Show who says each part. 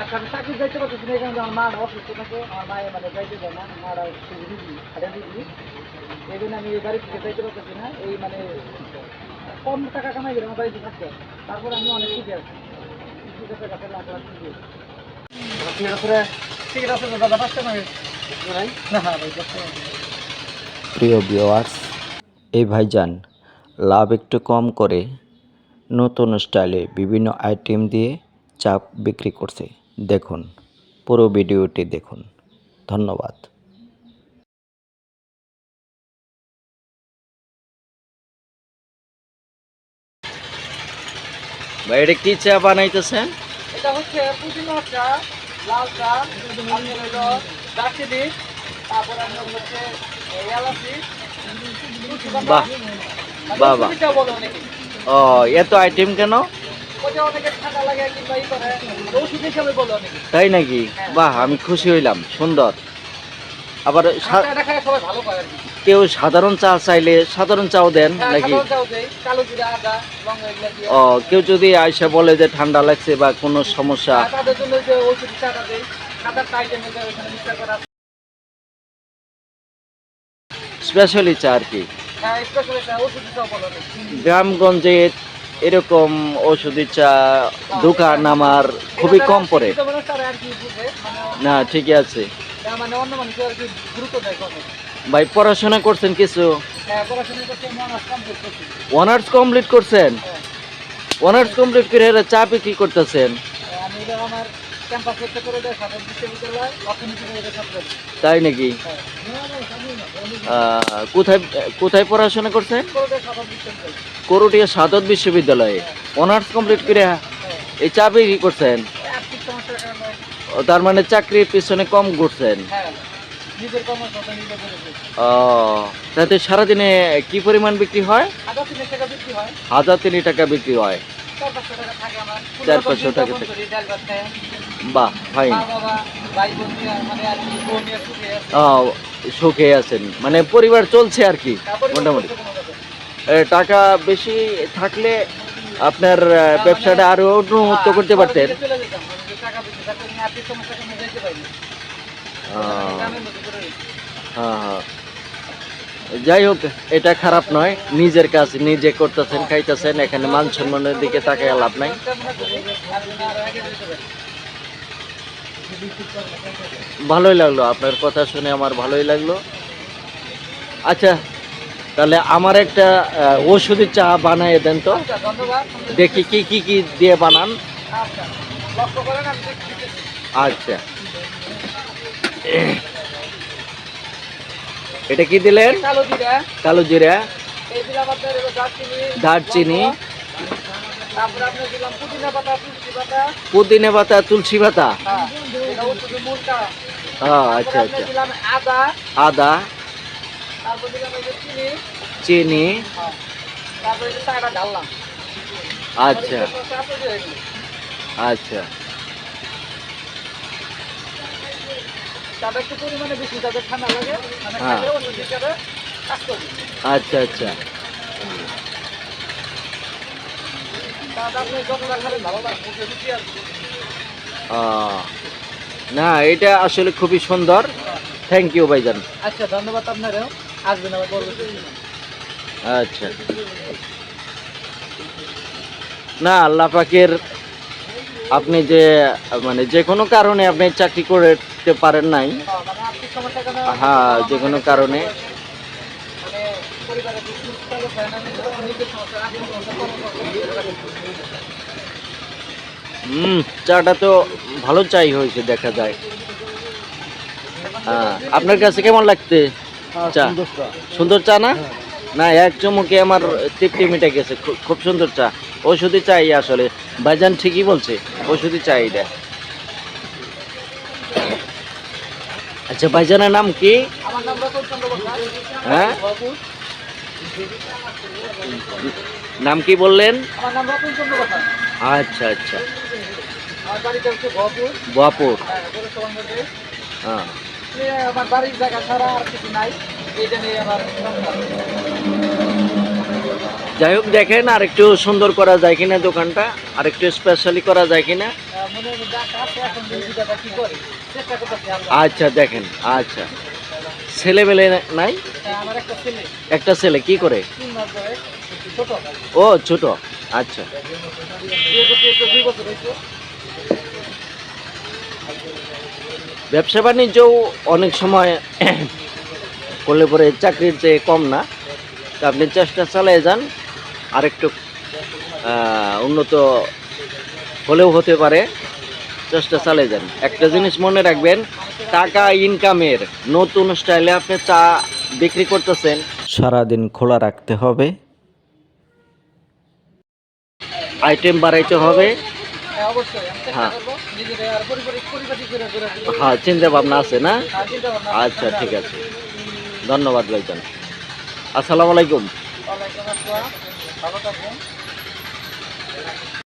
Speaker 1: আচ্ছা আমি চাকরি যাইতে পারতেছি না এখানে আমার অসুস্থ থাকে আমার মায়ের মানে যাইতে দেয় না মারা এই জন্য আমি এই বাড়ি থেকে যাইতে পারতেছি না এই মানে কম টাকা কামাই করে আমার বাড়িতে থাকতে তারপরে আমি অনেক আছি কৃষকের কাছে লাখ লাখ সুখে ঠিক আছে ঠিক আছে দাদা পাঁচটা নয় না হ্যাঁ ভাই পাঁচটা
Speaker 2: প্রিয় ভিওয়ার্স এই ভাইজান লাভ একটু কম করে নতুন স্টাইলে বিভিন্ন আইটেম দিয়ে চাপ বিক্রি করছে। দেখুন পুরো ভিডিওটি দেখুন। ধন্যবাদ। ভাই এটা কি চা বানাইতেছেন?
Speaker 1: এটা হচ্ছে পুদিনা চা লাল চা আপনি হলো দারচিনি তারপরে আপনার হচ্ছে এলাচি
Speaker 2: বাহ, বাহ, ও এত আইটেম কেন? তাই নাকি? বাহ আমি খুশি হইলাম সুন্দর। আবার
Speaker 1: কি।
Speaker 2: কেউ সাধারণ চা চাইলে সাধারণ চাও দেন
Speaker 1: হ্যাঁ,
Speaker 2: নাকি? ও কেউ যদি আয়সা বলে যে ঠান্ডা লাগছে বা কোনো সমস্যা। স্পেশালি চা আর কি।
Speaker 1: হ্যাঁ
Speaker 2: গ্রামগঞ্জে এরকম ওষুধি চা দোকান আমার খুবই কম পড়ে। না, ঠিকই আছে। ভাই, পড়াশোনা করছেন কিছু? অনার্স কমপ্লিট করছেন? অনার্স কমপ্লিট করে চা বিক্রি করতেছেন?
Speaker 1: ক্যাম্পাস করতে করে দেয় সাধারণ বিশ্ববিদ্যালয় অর্থনীতি
Speaker 2: তাই নাকি? কোথায় কোথায় পড়াশোনা করছেন
Speaker 1: করে দেয় সাধারণ বিশ্ববিদ্যালয়
Speaker 2: করুটিয়া সাদত বিশ্ববিদ্যালয়ে। অনার্স কমপ্লিট করে এই চা বিক্রি করছেন? তার মানে চাকরির পিছনে কম ঘুরছেন।
Speaker 1: হ্যাঁ করেছে
Speaker 2: তাতে সারাদিনে কি পরিমাণ হয়?
Speaker 1: বিক্রি হয়।
Speaker 2: হাজার তিন টাকা বিক্রি হয়।
Speaker 1: চার পাঁচশো টাকা
Speaker 2: বাহ ফাইন
Speaker 1: মানে সুখে
Speaker 2: আছেন। মানে পরিবার চলছে আর কি মোটামুটি।
Speaker 1: নেই।
Speaker 2: এ, টাকা বেশি থাকলে আপনার ব্যবসাটা আরও উন্নত করতে
Speaker 1: হ্যাঁ,
Speaker 2: পারতেন।
Speaker 1: চলে যেতাম। আমি যে টাকা পয়সা থাকলে আমি আর্থিক সমস্যার কারণে যেতে পারি না।
Speaker 2: আহ,
Speaker 1: গ্রামের মধ্যে করে রয়েছি।
Speaker 2: হ্যাঁ হ্যাঁ। যাই হোক এটা খারাপ নয়। নিজের কাজ নিজে করতেছেন খাইতেছেন এখানে মান সম্মানের দিকে তাকায় লাভ নাই
Speaker 1: চিন্তা ভাবনা করি, আর যেন আরও আগে যেতে পারি।
Speaker 2: ভালোই লাগল আপনার কথা শুনে আমার ভালোই লাগল। আচ্ছা তাহলে আমার একটা আহ, ওষুধি চা বানিয়ে দেন তো।
Speaker 1: আচ্ছা।
Speaker 2: দেখি কি কি কি দিয়ে বানান।
Speaker 1: আচ্ছা।
Speaker 2: আচ্ছা। এটা কি দিলেন?
Speaker 1: কালো জিরা,
Speaker 2: কালো জিরা।
Speaker 1: দারচিনি,
Speaker 2: দারচিনি
Speaker 1: তারপরে আপনার দিলাম পুদিনা পাতা, তুলসী পাতা,
Speaker 2: পুদিনা পাতা তুলসী পাতা?
Speaker 1: হ্যাঁ, এটা ওষুধের মূলটা।
Speaker 2: হ্যাঁ আচ্ছা আচ্ছা।
Speaker 1: দিলাম আদা,
Speaker 2: আদা।
Speaker 1: তারপর দিলাম এই যে চিনি।
Speaker 2: আচ্ছা। আচ্ছা।
Speaker 1: চাটা একটু পরিমাণে বেশি যাতে ঠান্ডা লাগে মানে
Speaker 2: হ্যাঁ।
Speaker 1: খাইলে ওষুধ হিসাবে কাজ করবে
Speaker 2: আচ্ছা আচ্ছা
Speaker 1: চাটা আপনি যতটা খাবেন ভালো লাগবে মুখে রুচি আসবে
Speaker 2: আহ, না এটা আসলে খুবই সুন্দর। থ্যাংক ইউ ভাইজান।
Speaker 1: আচ্ছা ধন্যবাদ আপনারও। আসবেন আবার পরবর্তী
Speaker 2: আচ্ছা। না আল্লাহ পাকের আপনি যে মানে যে কোনো কারণে আপনি চাকরি করতে পারেন নাই।
Speaker 1: হ্যাঁ, মানে
Speaker 2: হ্যাঁ যে কোনো কারণে
Speaker 1: মানে পরিবারের যে সুস্থ থাকে, হয় না, নিজের নিজের সমস্যা, আর্থিক সমস্যা, কর্মসমস্যা,
Speaker 2: হুম চাটা তো ভালো চাই হয়েছে দেখা যায়। হ্যাঁ আপনার কাছে কেমন লাগতে চা? সুন্দর চা। না? না এক চুমুকে আমার তৃপ্তি মিটে গেছে খুব সুন্দর চা। ওষুধি চাই আসলে। ভাইজান ঠিকই বলছে ওষুধি চাই এটা। আচ্ছা ভাইজানের নাম কি?
Speaker 1: আমার নাম রতন চন্দ্র বসাক,
Speaker 2: হ্যাঁ। নাম কি বললেন। আচ্ছা আচ্ছা। বাপুর
Speaker 1: হ্যাঁ।
Speaker 2: হ্যাঁ।
Speaker 1: এই আমার বাড়ির জায়গা ছাড়া আর কিছু নাই। এইটা নিয়ে আমার
Speaker 2: যাই হোক দেখেন আর একটু সুন্দর করা যায় কিনা দোকানটা আর একটু স্পেশালি করা যায় কিনা। আচ্ছা দেখেন আচ্ছা। ছেলেবেলে নাই?
Speaker 1: হ্যাঁ, একটা ছেলে।
Speaker 2: কি করে? ও ছোট। আচ্ছা। ব্যবসা বাণিজ্যও অনেক সময় করলে পরে চাকরির চেয়ে কম না তা আপনি চেষ্টা চালিয়ে যান। আরেকটু উন্নত হলেও হতে পারে। চেষ্টা চালিয়ে যান। একটা জিনিস মনে রাখবেন টাকা ইনকামের নতুন স্টাইলে আপনি চা বিক্রি করতেছেন। সারাদিন খোলা রাখতে হবে। আইটেম বাড়াইতে হবে।
Speaker 1: হ্যাঁ অবশ্যই আমি চেষ্টা
Speaker 2: হ্যাঁ। হ্যাঁ চিন্তা ভাবনা আছে না?
Speaker 1: ভাবনা
Speaker 2: আচ্ছা ঠিক আছে। ধন্যবাদ ভাইজান। আসসালামু আলাইকুম।
Speaker 1: ভালো